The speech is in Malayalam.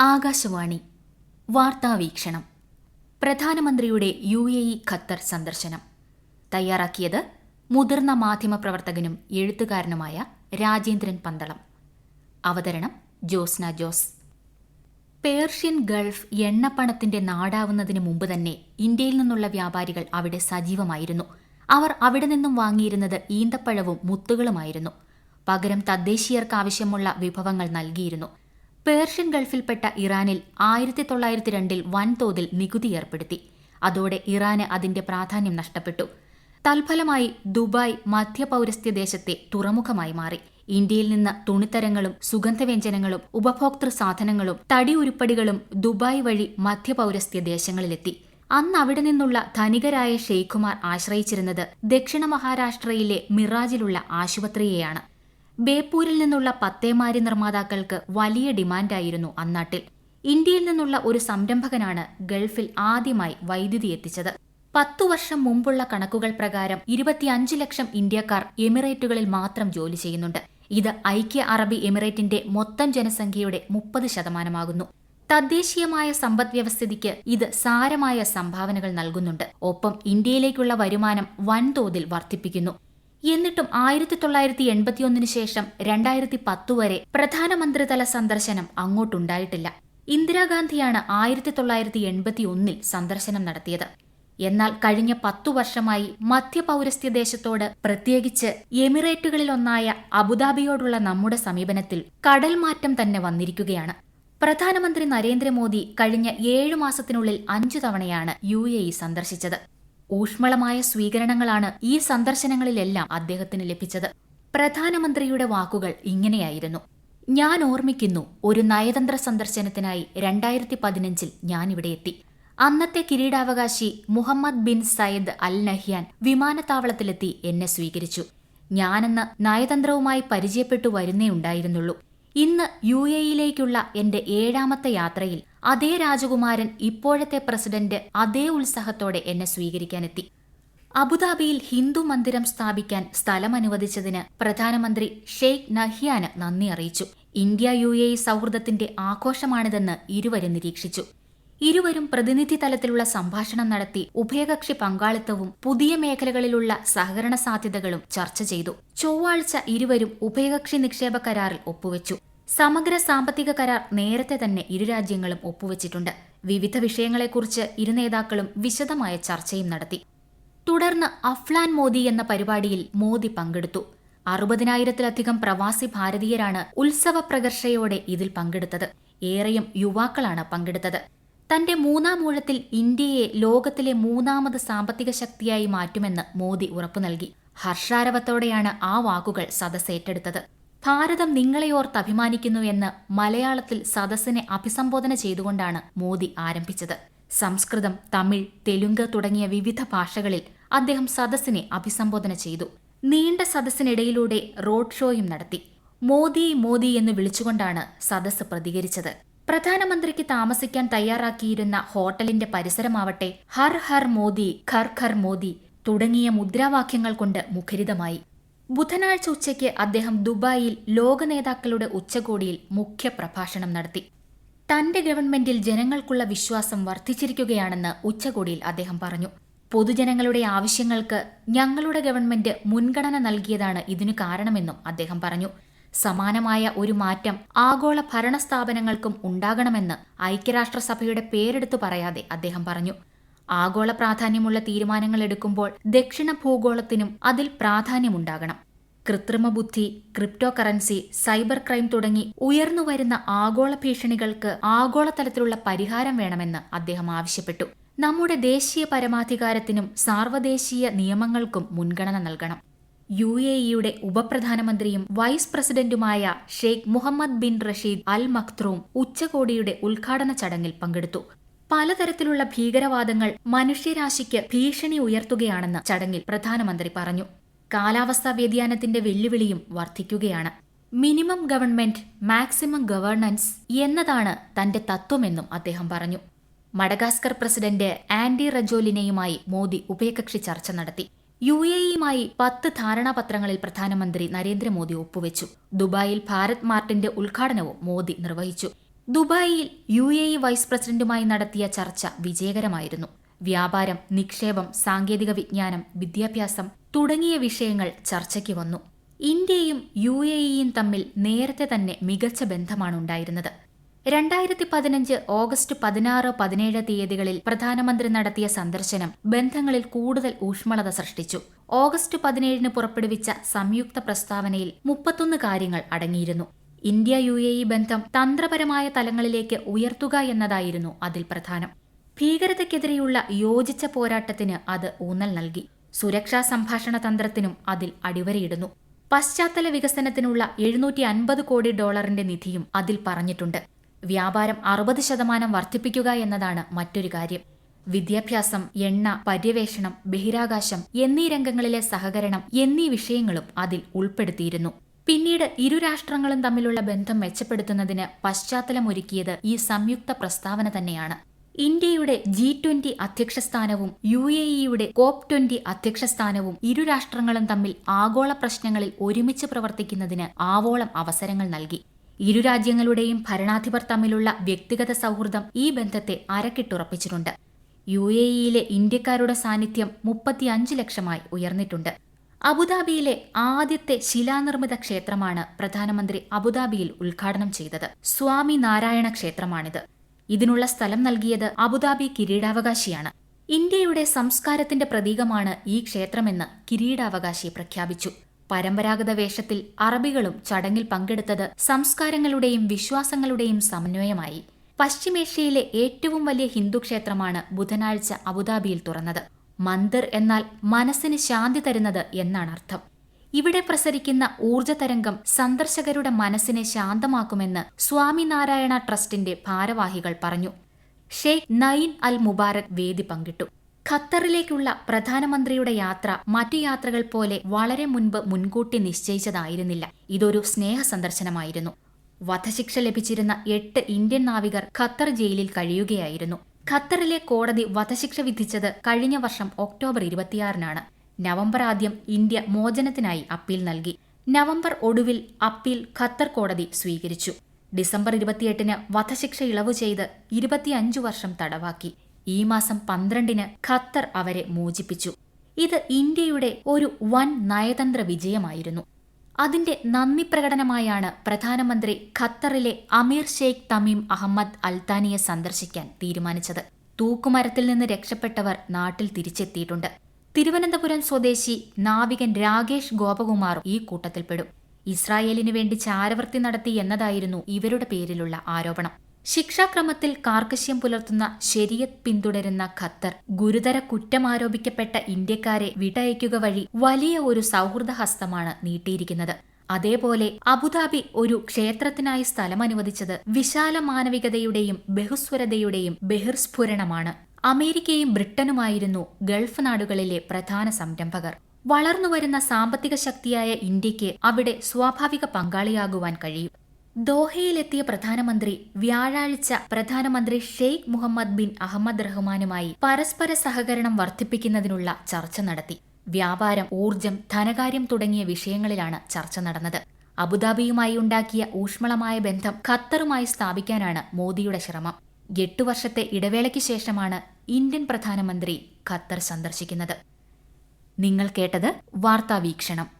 ആകാശവാണി. വാർത്താവീക്ഷണം. പ്രധാനമന്ത്രിയുടെ യു എ ഇ ഖത്തർ സന്ദർശനം. തയ്യാറാക്കിയത് മുതിർന്ന മാധ്യമപ്രവർത്തകനും എഴുത്തുകാരനുമായ രാജേന്ദ്രൻ പന്തളം. അവതരണം ജോസ്ന ജോസ്. പേർഷ്യൻ ഗൾഫ് എണ്ണപ്പണത്തിന്റെ നാടാവുന്നതിന് മുമ്പ് തന്നെ ഇന്ത്യയിൽ നിന്നുള്ള വ്യാപാരികൾ അവിടെ സജീവമായിരുന്നു. അവർ അവിടെ നിന്നും വാങ്ങിയിരുന്നത് ഈന്തപ്പഴവും മുത്തുകളുമായിരുന്നു. പകരം തദ്ദേശീയർക്ക് ആവശ്യമുള്ള വിഭവങ്ങൾ നൽകിയിരുന്നു. പേർഷ്യൻ ഗൾഫിൽപ്പെട്ട ഇറാനിൽ ആയിരത്തി തൊള്ളായിരത്തി രണ്ടിൽ വൻതോതിൽ നികുതി ഏർപ്പെടുത്തി. അതോടെ ഇറാന് അതിന്റെ പ്രാധാന്യം നഷ്ടപ്പെട്ടു. തൽഫലമായി ദുബായ് മധ്യപൗരസ്ത്യ ദേശത്തെ തുറമുഖമായി മാറി. ഇന്ത്യയിൽ നിന്ന് തുണിത്തരങ്ങളും സുഗന്ധവ്യഞ്ജനങ്ങളും ഉപഭോക്തൃ സാധനങ്ങളും തടി ഉരുപ്പടികളും ദുബായ് വഴി മധ്യപൗരസ്ത്യ ദേശങ്ങളിലെത്തി. അന്ന് അവിടെ നിന്നുള്ള ധനികരായ ഷെയ്ഖുമാർ ആശ്രയിച്ചിരുന്നത് ദക്ഷിണ മഹാരാഷ്ട്രയിലെ മിറാജിലുള്ള ആശുപത്രിയെയാണ്. ബേപ്പൂരിൽ നിന്നുള്ള പത്തേമാരി നിർമ്മാതാക്കൾക്ക് വലിയ ഡിമാൻഡായിരുന്നു അന്നാട്ടിൽ. ഇന്ത്യയിൽ നിന്നുള്ള ഒരു സംരംഭകനാണ് ഗൾഫിൽ ആദ്യമായി വൈദ്യുതി എത്തിച്ചത്. പത്തു വർഷം മുമ്പുള്ള കണക്കുകൾ പ്രകാരം ഇരുപത്തിയഞ്ച് ലക്ഷം ഇന്ത്യക്കാർ എമിറേറ്റുകളിൽ മാത്രം ജോലി ചെയ്യുന്നുണ്ട്. ഇത് ഐക്യ അറബി എമിറേറ്റിന്റെ മൊത്തം ജനസംഖ്യയുടെ മുപ്പത് ശതമാനമാകുന്നു. തദ്ദേശീയമായ സമ്പദ് വ്യവസ്ഥിതിക്ക് ഇത് സാരമായ സംഭാവനകൾ നൽകുന്നുണ്ട്. ഒപ്പം ഇന്ത്യയിലേക്കുള്ള വരുമാനം വൻതോതിൽ വർദ്ധിപ്പിക്കുന്നു. എന്നിട്ടും ആയിരത്തി തൊള്ളായിരത്തി എൺപത്തിയൊന്നിന് ശേഷം രണ്ടായിരത്തി പത്തു വരെ പ്രധാനമന്ത്രിതല സന്ദർശനം അങ്ങോട്ടുണ്ടായിട്ടില്ല. ഇന്ദിരാഗാന്ധിയാണ് ആയിരത്തി തൊള്ളായിരത്തി എൺപത്തി ഒന്നിൽ സന്ദർശനം നടത്തിയത്. എന്നാൽ കഴിഞ്ഞ പത്തു വർഷമായി മധ്യപൗരസ്ത്യ ദേശത്തോട് പ്രത്യേകിച്ച് എമിറേറ്റുകളിലൊന്നായ അബുദാബിയോടുള്ള നമ്മുടെ സമീപനത്തിൽ കടൽ മാറ്റം തന്നെ വന്നിരിക്കുകയാണ്. പ്രധാനമന്ത്രി നരേന്ദ്രമോദി കഴിഞ്ഞ ഏഴു മാസത്തിനുള്ളിൽ അഞ്ചു തവണയാണ് യു സന്ദർശിച്ചത്. ഊഷ്മളമായ സ്വീകരണങ്ങളാണ് ഈ സന്ദർശനങ്ങളിലെല്ലാം അദ്ദേഹത്തിന് ലഭിച്ചത്. പ്രധാനമന്ത്രിയുടെ വാക്കുകൾ ഇങ്ങനെയായിരുന്നു. ഞാൻ ഓർമ്മിക്കുന്നു ഒരു നയതന്ത്ര സന്ദർശനത്തിനായി രണ്ടായിരത്തി പതിനഞ്ചിൽ ഞാനിവിടെ എത്തി. അന്നത്തെ കിരീടാവകാശി Mohammed bin Zayed Al Nahyan വിമാനത്താവളത്തിലെത്തി എന്നെ സ്വീകരിച്ചു. ഞാനെന്ന് നയതന്ത്രവുമായി പരിചയപ്പെട്ടു വരുന്നേ ഉണ്ടായിരുന്നുള്ളൂ. ഇന്ന് യു എയിലേക്കുള്ള എന്റെ ഏഴാമത്തെ യാത്രയിൽ അതേ രാജകുമാരൻ ഇപ്പോഴത്തെ പ്രസിഡന്റ് അതേ ഉത്സാഹത്തോടെ എന്നെ സ്വീകരിക്കാനെത്തി. അബുദാബിയിൽ ഹിന്ദു മന്ദിരം സ്ഥാപിക്കാൻ സ്ഥലം അനുവദിച്ചതിന് പ്രധാനമന്ത്രി ഷെയ്ഖ് നഹിയാന് നന്ദി അറിയിച്ചു. ഇന്ത്യ യു എ സൗഹൃദത്തിന്റെ ആഘോഷമാണിതെന്ന് ഇരുവരും നിരീക്ഷിച്ചു. ഇരുവരും പ്രതിനിധി തലത്തിലുള്ള സംഭാഷണം നടത്തി ഉഭയകക്ഷി പങ്കാളിത്തവും പുതിയ മേഖലകളിലുള്ള സഹകരണ സാധ്യതകളും ചർച്ച ചെയ്തു. ചൊവ്വാഴ്ച ഇരുവരും ഉഭയകക്ഷി നിക്ഷേപ കരാറിൽ ഒപ്പുവെച്ചു. സമഗ്ര സാമ്പത്തിക കരാർ നേരത്തെ തന്നെ ഇരു രാജ്യങ്ങളും ഒപ്പുവെച്ചിട്ടുണ്ട്. വിവിധ വിഷയങ്ങളെക്കുറിച്ച് ഇരു നേതാക്കളും വിശദമായ ചർച്ചയും നടത്തി. തുടർന്ന് അഫ്ലാൻ മോദി എന്ന പരിപാടിയിൽ മോദി പങ്കെടുത്തു. അറുപതിനായിരത്തിലധികം പ്രവാസി ഭാരതീയരാണ് ഉത്സവ പ്രകർഷയോടെ ഇതിൽ പങ്കെടുത്തത്. ഏറെയും യുവാക്കളാണ് പങ്കെടുത്തത്. തന്റെ മൂന്നാം ഊഴത്തിൽ ഇന്ത്യയെ ലോകത്തിലെ മൂന്നാമത് സാമ്പത്തിക ശക്തിയായി മാറ്റുമെന്ന് മോദി ഉറപ്പു നൽകി. ഹർഷാരവത്തോടെയാണ് ആ വാക്കുകൾ സദസ് ഏറ്റെടുത്തത്. ഭാരതം നിങ്ങളെയോർത്ത് അഭിമാനിക്കുന്നുവെന്ന് മലയാളത്തിൽ സദസ്സിനെ അഭിസംബോധന ചെയ്തുകൊണ്ടാണ് മോദി ആരംഭിച്ചത്. സംസ്കൃതം തമിഴ് തെലുങ്ക് തുടങ്ങിയ വിവിധ ഭാഷകളിൽ അദ്ദേഹം സദസ്സിനെ അഭിസംബോധന ചെയ്തു. നീണ്ട സദസ്സിനിടയിലൂടെ റോഡ് ഷോയും നടത്തി. മോദി മോദി എന്ന് വിളിച്ചുകൊണ്ടാണ് സദസ്സ് പ്രതികരിച്ചത്. പ്രധാനമന്ത്രിക്ക് താമസിക്കാൻ തയ്യാറാക്കിയിരുന്ന ഹോട്ടലിന്റെ പരിസരമാവട്ടെ ഹർ ഹർ മോദി ഖർ ഖർ മോദി തുടങ്ങിയ മുദ്രാവാക്യങ്ങൾ കൊണ്ട് മുഖരിതമായി. ബുധനാഴ്ച ഉച്ചയ്ക്ക് അദ്ദേഹം ദുബായിൽ ലോക നേതാക്കളുടെ ഉച്ചകോടിയിൽ മുഖ്യ പ്രഭാഷണം നടത്തി. തന്റെ ഗവൺമെന്റിൽ ജനങ്ങൾക്കുള്ള വിശ്വാസം വർദ്ധിച്ചിരിക്കുകയാണെന്ന് ഉച്ചകോടിയിൽ അദ്ദേഹം പറഞ്ഞു. പൊതുജനങ്ങളുടെ ആവശ്യങ്ങൾക്ക് ഞങ്ങളുടെ ഗവൺമെന്റ് മുൻഗണന നൽകിയതാണ് ഇതിനു കാരണമെന്നും അദ്ദേഹം പറഞ്ഞു. സമാനമായ ഒരു മാറ്റം ആഗോള ഭരണസ്ഥാപനങ്ങൾക്കും ഉണ്ടാകണമെന്ന് ഐക്യരാഷ്ട്രസഭയുടെ പേരെടുത്തു പറയാതെ അദ്ദേഹം പറഞ്ഞു. ആഗോള പ്രാധാന്യമുള്ള തീരുമാനങ്ങൾ എടുക്കുമ്പോൾ ദക്ഷിണ ഭൂഗോളത്തിനും അതിൽ പ്രാധാന്യമുണ്ടാകണം. കൃത്രിമ ബുദ്ധി ക്രിപ്റ്റോ കറൻസി സൈബർ ക്രൈം തുടങ്ങി ഉയർന്നുവരുന്ന ആഗോള ഭീഷണികൾക്ക് ആഗോളതലത്തിലുള്ള പരിഹാരം വേണമെന്ന് അദ്ദേഹം ആവശ്യപ്പെട്ടു. നമ്മുടെ ദേശീയ പരമാധികാരത്തിനും സാർവദേശീയ നിയമങ്ങൾക്കും മുൻഗണന നൽകണം. യു എ ഇയുടെ ഉപപ്രധാനമന്ത്രിയും വൈസ് പ്രസിഡന്റുമായ Sheikh Mohammed bin Rashid Al Maktoum ഉച്ചകോടിയുടെ ഉദ്ഘാടന ചടങ്ങിൽ പങ്കെടുത്തു. പലതരത്തിലുള്ള ഭീകരവാദങ്ങൾ മനുഷ്യരാശിക്ക് ഭീഷണി ഉയർത്തുകയാണെന്ന് ചടങ്ങിൽ പ്രധാനമന്ത്രി പറഞ്ഞു. കാലാവസ്ഥാ വ്യതിയാനത്തിന്റെ വെല്ലുവിളിയും വർദ്ധിക്കുകയാണ്. മിനിമം ഗവൺമെന്റ് മാക്സിമം ഗവേണൻസ് എന്നതാണ് തന്റെ തത്വമെന്നും അദ്ദേഹം പറഞ്ഞു. മഡഗാസ്കർ പ്രസിഡന്റ് ആൻഡി റജോലിനെയുമായി മോദി ഉഭയകക്ഷി ചർച്ച നടത്തി. യു എ ഇയുമായി പത്ത് ധാരണാപത്രങ്ങളിൽ പ്രധാനമന്ത്രി നരേന്ദ്രമോദി ഒപ്പുവെച്ചു. ദുബായിൽ ഭാരത് മാർട്ടിന്റെ ഉദ്ഘാടനവും മോദി നിർവഹിച്ചു. ദുബായിൽ യു എ ഇ വൈസ് പ്രസിഡന്റുമായി നടത്തിയ ചർച്ച വിജയകരമായിരുന്നു. വ്യാപാരം നിക്ഷേപം സാങ്കേതിക വിജ്ഞാനം വിദ്യാഭ്യാസം തുടങ്ങിയ വിഷയങ്ങൾ ചർച്ചയ്ക്ക് വന്നു. ഇന്ത്യയും യു എ ഇയും തമ്മിൽ നേരത്തെ തന്നെ മികച്ച ബന്ധമാണ് ഉണ്ടായിരുന്നത്. രണ്ടായിരത്തി പതിനഞ്ച് ഓഗസ്റ്റ് പതിനാറ് പതിനേഴ് തീയതികളിൽ പ്രധാനമന്ത്രി നടത്തിയ സന്ദർശനം ബന്ധങ്ങളിൽ കൂടുതൽ ഊഷ്മളത സൃഷ്ടിച്ചു. ഓഗസ്റ്റ് പതിനേഴിന് പുറപ്പെടുവിച്ച സംയുക്ത പ്രസ്താവനയിൽ മുപ്പത്തൊന്ന് കാര്യങ്ങൾ അടങ്ങിയിരുന്നു. ഇന്ത്യ യു എ ഇ ബന്ധം തന്ത്രപരമായ തലങ്ങളിലേക്ക് ഉയർത്തുക എന്നതായിരുന്നു അതിൽ പ്രധാനം. ഭീകരതയ്ക്കെതിരെയുള്ള യോജിച്ച പോരാട്ടത്തിന് അത് ഊന്നൽ നൽകി. സുരക്ഷാ സംഭാഷണ തന്ത്രത്തിനും അതിൽ അടിവരയിടുന്നു. പശ്ചാത്തല വികസനത്തിനുള്ള എഴുന്നൂറ്റി അൻപത് കോടി ഡോളറിന്റെ നിധിയും അതിൽ പറഞ്ഞിട്ടുണ്ട്. വ്യാപാരം അറുപത് ശതമാനം വർദ്ധിപ്പിക്കുക എന്നതാണ് മറ്റൊരു കാര്യം. വിദ്യാഭ്യാസം എണ്ണ പര്യവേഷണം ബഹിരാകാശം എന്നീ രംഗങ്ങളിലെ സഹകരണം എന്നീ വിഷയങ്ങളും അതിൽ ഉൾപ്പെടുത്തിയിരുന്നു. പിന്നീട് ഇരു രാഷ്ട്രങ്ങളും തമ്മിലുള്ള ബന്ധം മെച്ചപ്പെടുത്തുന്നതിന് പശ്ചാത്തലമൊരുക്കിയത് ഈ സംയുക്ത പ്രസ്താവന തന്നെയാണ്. ഇന്ത്യയുടെ ജി ട്വന്റി അധ്യക്ഷസ്ഥാനവും യു എ ഇയുടെ കോപ്പ് ട്വന്റി അധ്യക്ഷസ്ഥാനവും ഇരു രാഷ്ട്രങ്ങളും തമ്മിൽ ആഗോള പ്രശ്നങ്ങളിൽ ഒരുമിച്ച് പ്രവർത്തിക്കുന്നതിന് ആവോളം അവസരങ്ങൾ നൽകി. ഇരു രാജ്യങ്ങളുടെയും ഭരണാധിപർ തമ്മിലുള്ള വ്യക്തിഗത സൗഹൃദം ഈ ബന്ധത്തെ അരക്കിട്ടുറപ്പിച്ചിട്ടുണ്ട്. യു എ ഇയിലെ ഇന്ത്യക്കാരുടെ സാന്നിധ്യം മുപ്പത്തിയഞ്ച് ലക്ഷമായി ഉയർന്നിട്ടുണ്ട്. അബുദാബിയിലെ ആദ്യത്തെ ശിലാനിർമ്മിത ക്ഷേത്രമാണ് പ്രധാനമന്ത്രി അബുദാബിയിൽ ഉദ്ഘാടനം ചെയ്തത്. സ്വാമി നാരായണ ക്ഷേത്രമാണിത്. ഇതിനുള്ള സ്ഥലം നൽകിയത് അബുദാബി കിരീടാവകാശിയാണ്. ഇന്ത്യയുടെ സംസ്കാരത്തിന്റെ പ്രതീകമാണ് ഈ ക്ഷേത്രമെന്ന് കിരീടാവകാശി പ്രഖ്യാപിച്ചു. പരമ്പരാഗത വേഷത്തിൽ അറബികളും ചടങ്ങിൽ പങ്കെടുത്തത് സംസ്കാരങ്ങളുടെയും വിശ്വാസങ്ങളുടെയും സമന്വയമായി. പശ്ചിമേഷ്യയിലെ ഏറ്റവും വലിയ ഹിന്ദു ക്ഷേത്രമാണ് ബുധനാഴ്ച അബുദാബിയിൽ തുറന്നത്. മന്ദിർ എന്നാൽ മനസ്സിന് ശാന്തി തരുന്നത് എന്നാണ് അർത്ഥം. ഇവിടെ പ്രസരിക്കുന്ന ഊർജതരംഗം സന്ദർശകരുടെ മനസ്സിനെ ശാന്തമാക്കുമെന്ന് സ്വാമിനാരായണ ട്രസ്റ്റിന്റെ ഭാരവാഹികൾ പറഞ്ഞു. ഷെയ്ഖ് നയിൻ അൽ മുബാരക് വേദി പങ്കിട്ടു. ഖത്തറിലേക്കുള്ള പ്രധാനമന്ത്രിയുടെ യാത്ര മറ്റു യാത്രകൾ പോലെ വളരെ മുൻപ് മുൻകൂട്ടി നിശ്ചയിച്ചതായിരുന്നില്ല. ഇതൊരു സ്നേഹ സന്ദർശനമായിരുന്നു. വധശിക്ഷ ലഭിച്ചിരുന്ന എട്ട് ഇന്ത്യൻ നാവികർ ഖത്തർ ജയിലിൽ കഴിയുകയായിരുന്നു. ഖത്തറിലെ കോടതി വധശിക്ഷ വിധിച്ചത് കഴിഞ്ഞ വർഷം ഒക്ടോബർ ഇരുപത്തിയാറിനാണ്. നവംബർ ആദ്യം ഇന്ത്യ മോചനത്തിനായി അപ്പീൽ നൽകി. നവംബർ ഒടുവിൽ അപ്പീൽ ഖത്തർ കോടതി സ്വീകരിച്ചു. ഡിസംബർ ഇരുപത്തിയെട്ടിന് വധശിക്ഷ ഇളവ് ചെയ്ത് ഇരുപത്തിയഞ്ചു വർഷം തടവാക്കി. ഈ മാസം പന്ത്രണ്ടിന് ഖത്തർ അവരെ മോചിപ്പിച്ചു. ഇത് ഇന്ത്യയുടെ ഒരു വൻ നയതന്ത്ര വിജയമായിരുന്നു. അതിന്റെ നന്ദി പ്രകടനമായാണ് പ്രധാനമന്ത്രി ഖത്തറിലെ അമീർ ഷെയ്ഖ് തമീം അഹമ്മദ് അൽത്താനിയെ സന്ദർശിക്കാൻ തീരുമാനിച്ചത്. തൂക്കുമരത്തിൽ നിന്ന് രക്ഷപ്പെട്ടവർ നാട്ടിൽ തിരിച്ചെത്തിയിട്ടുണ്ട്. തിരുവനന്തപുരം സ്വദേശി നാവികൻ രാകേഷ് ഗോപകുമാറും ഈ കൂട്ടത്തിൽപ്പെടും. ഇസ്രായേലിനു വേണ്ടി ചാരവൃത്തി നടത്തി എന്നതായിരുന്നു ഇവരുടെ പേരിലുള്ള ആരോപണം. ശിക്ഷാക്രമത്തിൽ കാർക്കശ്യം പുലർത്തുന്ന ശരിയത് പിന്തുടരുന്ന ഖത്തർ ഗുരുതര കുറ്റമാരോപിക്കപ്പെട്ട ഇന്ത്യക്കാരെ വിട്ടയക്കുക വഴി വലിയ ഒരു സൗഹൃദ ഹസ്തമാണ് നീട്ടിയിരിക്കുന്നത്. അതേപോലെ അബുദാബി ഒരു ക്ഷേത്രത്തിനായി സ്ഥലം അനുവദിച്ചത് വിശാല മാനവികതയുടെയും ബഹുസ്വരതയുടെയും ബഹിർസ്ഫുരണമാണ്. അമേരിക്കയും ബ്രിട്ടനുമായിരുന്നു ഗൾഫ് നാടുകളിലെ പ്രധാന സംരംഭകർ. വളർന്നുവരുന്ന സാമ്പത്തിക ശക്തിയായ ഇന്ത്യയ്ക്ക് അവിടെ സ്വാഭാവിക പങ്കാളിയാകുവാൻ കഴിയും. ദോഹയിലെത്തിയ പ്രധാനമന്ത്രി വ്യാഴാഴ്ച പ്രധാനമന്ത്രി ഷെയ്ഖ് മുഹമ്മദ് ബിൻ അഹമ്മദ് റഹ്മാനുമായി പരസ്പര സഹകരണം വർദ്ധിപ്പിക്കുന്നതിനുള്ള ചർച്ച നടത്തി. വ്യാപാരം ഊർജം ധനകാര്യം തുടങ്ങിയ വിഷയങ്ങളിലാണ് ചർച്ച നടന്നത്. അബുദാബിയുമായി ഉണ്ടാക്കിയ ഊഷ്മളമായ ബന്ധം ഖത്തറുമായി സ്ഥാപിക്കാനാണ് മോദിയുടെ ശ്രമം. എട്ടു വർഷത്തെ ഇടവേളയ്ക്ക് ശേഷമാണ് ഇന്ത്യൻ പ്രധാനമന്ത്രി ഖത്തർ സന്ദർശിക്കുന്നത്. നിങ്ങൾ കേട്ടത് വാർത്താവീക്ഷണം.